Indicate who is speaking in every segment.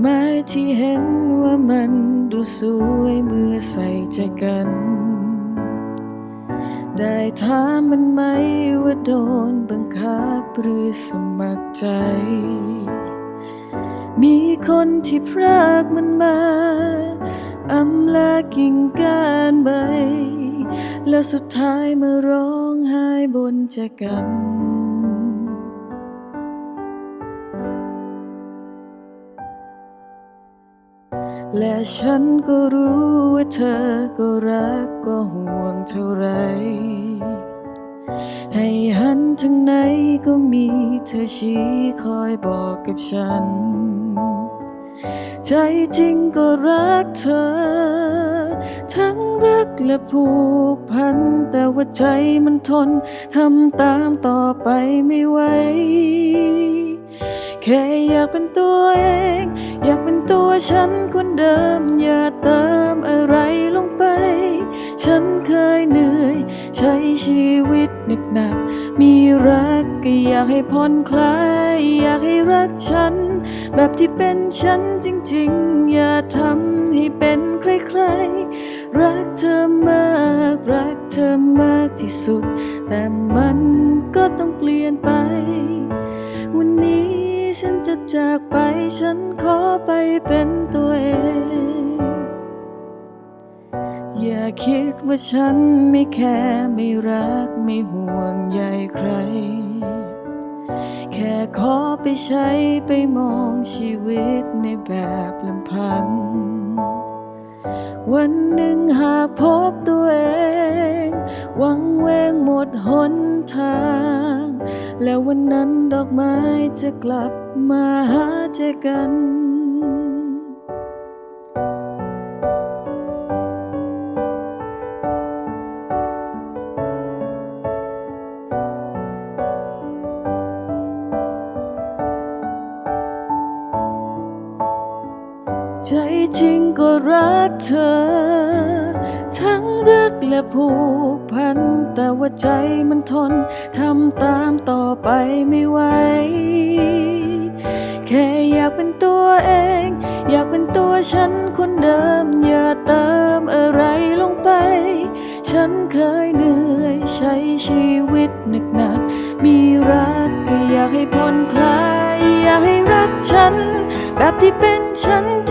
Speaker 1: ไม้ที่เห็นว่ามันดูสวยเมื่อใส่ใจกัน ได้ถามมันไหมว่าโดนบังคับหรือสมัครใจ มีคนที่พรากมันมาอำลากิ่งก้านใบ แล้วสุดท้ายมาร้องไห้บนแจกัน และฉันก็รู้ว่าเธอก็รักก็ห่วงเท่าไร ให้หันทางไหนก็มีเธอชี้คอยบอกกับฉัน ใจจริงก็รักเธอ ทั้งรักและผูกพัน แต่ว่าใจมันทนทำตามต่อไปไม่ไหวแค่อยากเป็นตัวเอง อยาก ตัวฉันคนเดิมอย่าเติมอะไรลงไป ฉันเคยเหนื่อย ใช้ชีวิตหนักๆมีรักก็อยากให้ผ่อนคลาย อยากให้รักฉัน แบบที่เป็นฉันจริงๆ อย่าทำให้เป็นใครๆ รักเธอมาก รักเธอมากที่สุด แต่มันก็ต้องเปลี่ยนไป วันนี้ ฉันจะจากไปฉันขอไปเป็นตัวเอง อย่าคิดว่าฉันไม่แคร์ไม่รักไม่ห่วงใยใคร แค่ขอไปใช้ไปมองชีวิตในแบบลำพัง วันหนึ่งหากพบตัวเองหวังเวงหมดหนทาง แล้ววันนั้นดอกไม้จะกลับมาหาเจอกัน ใจจริงก็รักเธอ ทั้งรักและผูกพัน แต่ว่าใจมันทนทำตามต่อไปไม่ไหวแค่อยากเป็นตัวเอง อยากเป็นตัวฉันคนเดิม อย่าเติมอะไรลงไป ฉันเคยเหนื่อยใช้ชีวิตหนักๆมีรักก็อยากให้ผ่อนคลาย อยากให้รักฉัน แบบที่เป็นฉันจ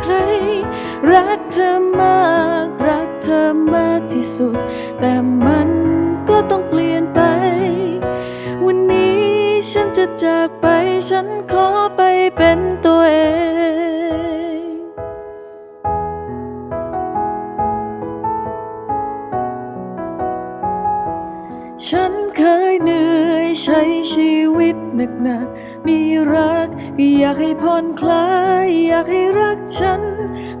Speaker 1: ใคร รักเธอมาก รักเธอมากที่สุด แต่มันก็ต้องเปลี่ยนไป วันนี้ฉันจะจากไป ฉันขอไปเป็นตัวเอง ฉันเคยเหนื่อยใช้ชีวิตหนักๆมีรักก็อยากให้ผ่อนคลาย อยากให้รักฉัน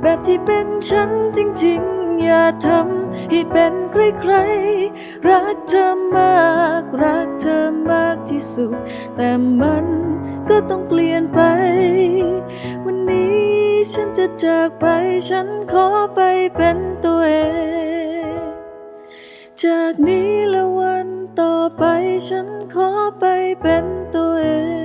Speaker 1: แบบที่เป็นฉันจริงๆ อย่าทำให้เป็นใครๆ รักเธอมาก รักเธอมากที่สุด แต่มันก็ต้องเปลี่ยนไป วันนี้ฉันจะจากไป ฉันขอไปเป็นตัวเอง จากนี้และวันต่อไปฉันขอไปเป็นตัวเอง